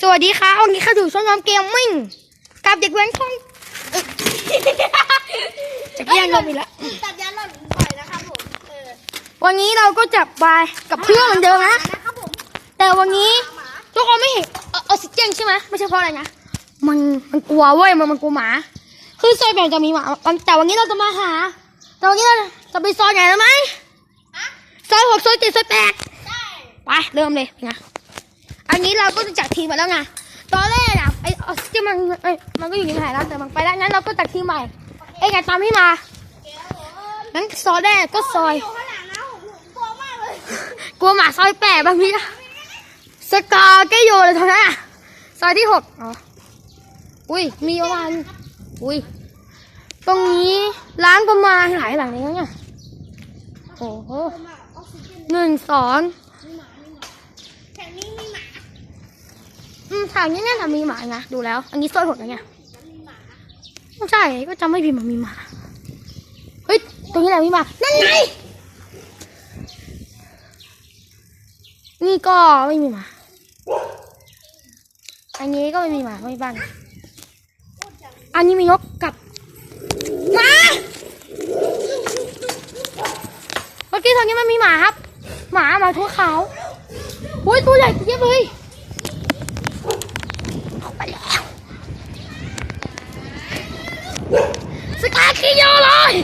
สวัสดีครับวันนี้เข้าสู่ช่องน้ำเกมมิ่งกับเด็กแว้นช่องเอ้ยจะเกี้ยงลมอีกแล้วจับยาหล่นบ่อยนะครับผมเออวันนี้เราก็จะไปกับเพื่อนเหมือนเดิมนะนะครับผมแต่วันนี้หมาทุกคนไม่เห็นอออกซิเจนใช่ไหมไม่ใช่เพราะอะไรนะมันมันกลัวเว้ยมันมันกลัวหมา คือซอยแบ่งจะมีหมาแต่วันนี้เราจะมาหา แต่วันนี้เราจะไปซอยไหนแล้วไหมอะซอยหกซอยเจ็ดซอยแปดได้ไปเริ่มเลยนะอั นนี้เราก็จะจัดทีมมาแล้วไงตอนแรกอะไอออกซิเจนมันเอ้ยมันก็อยู่ในแผนแล้วแต่มันไปแล้วงั้นเราก็จัดทีมใหม่ เอ้ยไงตามพี่มาเก๋ผมงั้นซอยแรกก็ซอยอยู่ข้างหลังนะผมผมกลัวมากเลยกลัวหมาซอยแปดบางทีนะสกาเกโยเลยเท่านั้นอะซอยที่หกอ๋ออุ้ยมีประมาณอุ้ยตรงนี้ร้านประมาณหลายหลังเลยนะเนี่ยโอ้โหผมอะออกซิเจนหนึ่งสอง มีหมามีหมาแถวนี้มีหมา อืมทางนี้น่าจะมีหมานะดูแล้ว อันนี้ซอยหกแล้วเนี่ยไม่ใช่ก็จำไม่ผิดมันมีหมาเฮ้ยตรงนี้แหละมีหมานั่นไงนี่ก็ไม่มีหมาอันนี้ก็ไม่มีหมาไม่บ้านอันนี้มีนกกับหมาเมื่อกี้ตรงนี้มันมีหมาครับ หมาหมาทั่วเขาวโอ้ยตัวใหญ่เยอะเลยออกไปแล้ว ส กาเกโยเลย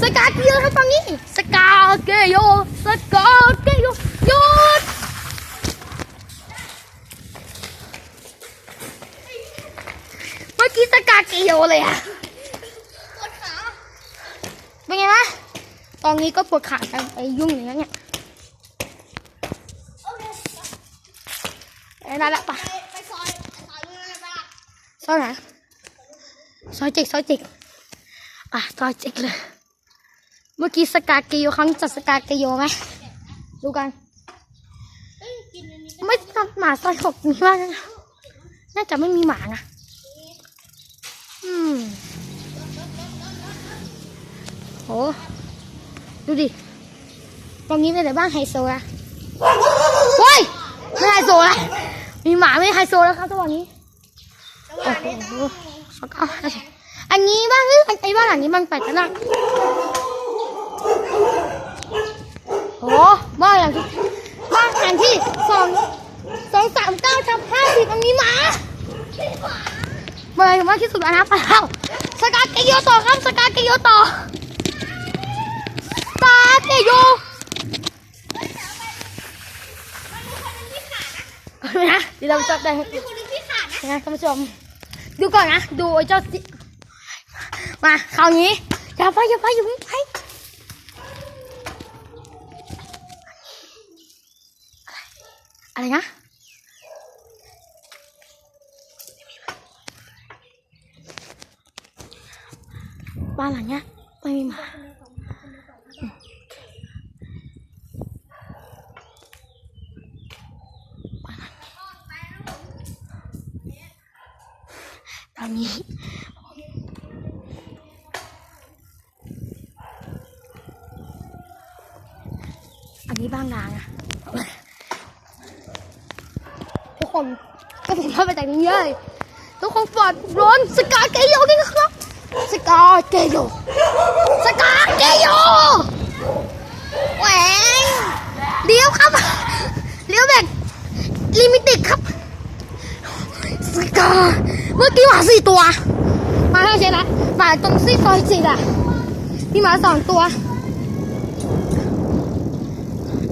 สกาเกโยครับตอนนี้ สกาเกโย สกาเกโยหยุดเมื่อกี้สกาเกโยเลยอะปวดขาเป็นไงนะตอนนี้ก็ปวดขากันไปยุ่งอย่างเงี้ยโอเคไอ้นั่นแหละปะไปไปซอยไปซอยนู้นเลยปะล่ะซอยไหน ซอยเจ็กซอยเจ็กอะซอยเจ็กเลย เมื่อกี้สกาเกโยครั้งจัดสกาเกโยไหมดูกัน ไม่ตัดหมาซอยหกมีบ้างน่าจะไม่มีหมานะอืมโหดูดิ ตรงนี้เป็นแต่บ้านไฮโซนะเฮ้ย ไม่ไฮโซละมีหมาไม่ไฮโซแล้วครับทุกวันนี้จังหวะนี้ต้อ งสกาอันนี้บ้านเอ้ยไอ้บ้านหลังนี้มันแปลกจังนะโอ้บ้านหลังที่บ้านหลังที่สองสองสามเก้าทับห้าสิบมันมีหมาเมื่อไหรมากที่สุดแล้วนะไปแล้วสกาเกโยต่อครับสกาเกโยต่อสกาเกโยเอานะเดี๋ยวเราจะได้มีคนหนึงที่ขาดนะนะท่านผู้ชม ดูก่อนนะ ดูไอ้เจ้าสิมาคราวนี้อย่าไปอย่าไปอย่าไปอะไรนะบ้านหลังเนี้ยไม่มีหมาอืมบ้านหลังนี้ต อนนี้อันนี้บ้านนางอะทุกคนก็ผมเข้าไปจากนี้เลยทุกคนปลอดร้อนสกาเกโยกันนะครับ สกาเกโยสกาเกโยแหวงเลี้ยวครับเลี้ยวแบบลิมิติดครับสกาเมื่อ กี้หมาสี่ตัว มาแล้วใช่ไหมหมาตรงซี่ซอยจิตอะมีหมาสองตัว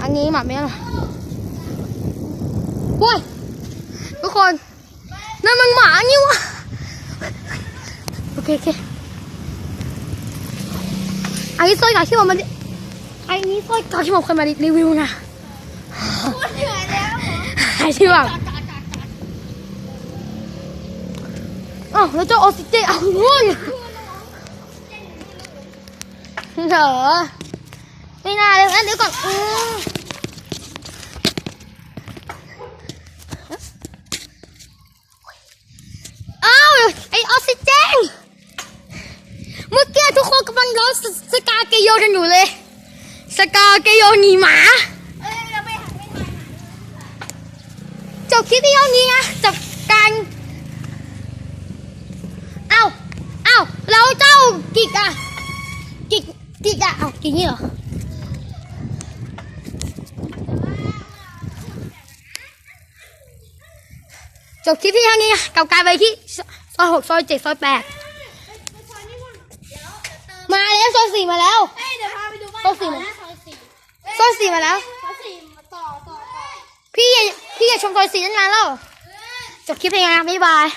อันนี้หมาไม่หรอโว้ยทุกคนนั่นมันหมานี่วะโอเคโอเคอันนี้สร้อยเก่าที่ผมมาอันนี้สร้อยเก่าที่ผมเคยมารีวิวนะปวดเหนื่อยแล้วเหรอไอ้ที่แบบาวแล้วเจ้าออกซิเจนเอาเงินเหรอไม่น่าเลยงั้นเดี๋ยวก่อนอืมอ้าวไอออกซิเจนเมื่อกี้ทุกคนกำลังร้องสสกาเกโยกันอยู่เลย สกาเกโยหนีหมาเอ้ยเราไปหาไม่ทันเจ้าบคลิปที่เท่านี้นะจบการเอ้าเอ้าแล้วเจ้า กิกอะกิกกิกอะเอ้ากิกนี่เหรอจบคลิปที่เท่านี้นะกับการไปที่ซอยหกซอยเจ็ดซอยแปดมาแล้วซอยสี่มาแล้วเอ้ยเดี๋ยวพาไปดูบ้านซอยสี่ก่อนนะซอยสี่มาแล้วซอยสี่มาต่อต่อต่อพี่อย่าพี่อย่าชมซอยสี่ตั้งนานแล้วจบคลิปเพลงนะบ๊ายบาย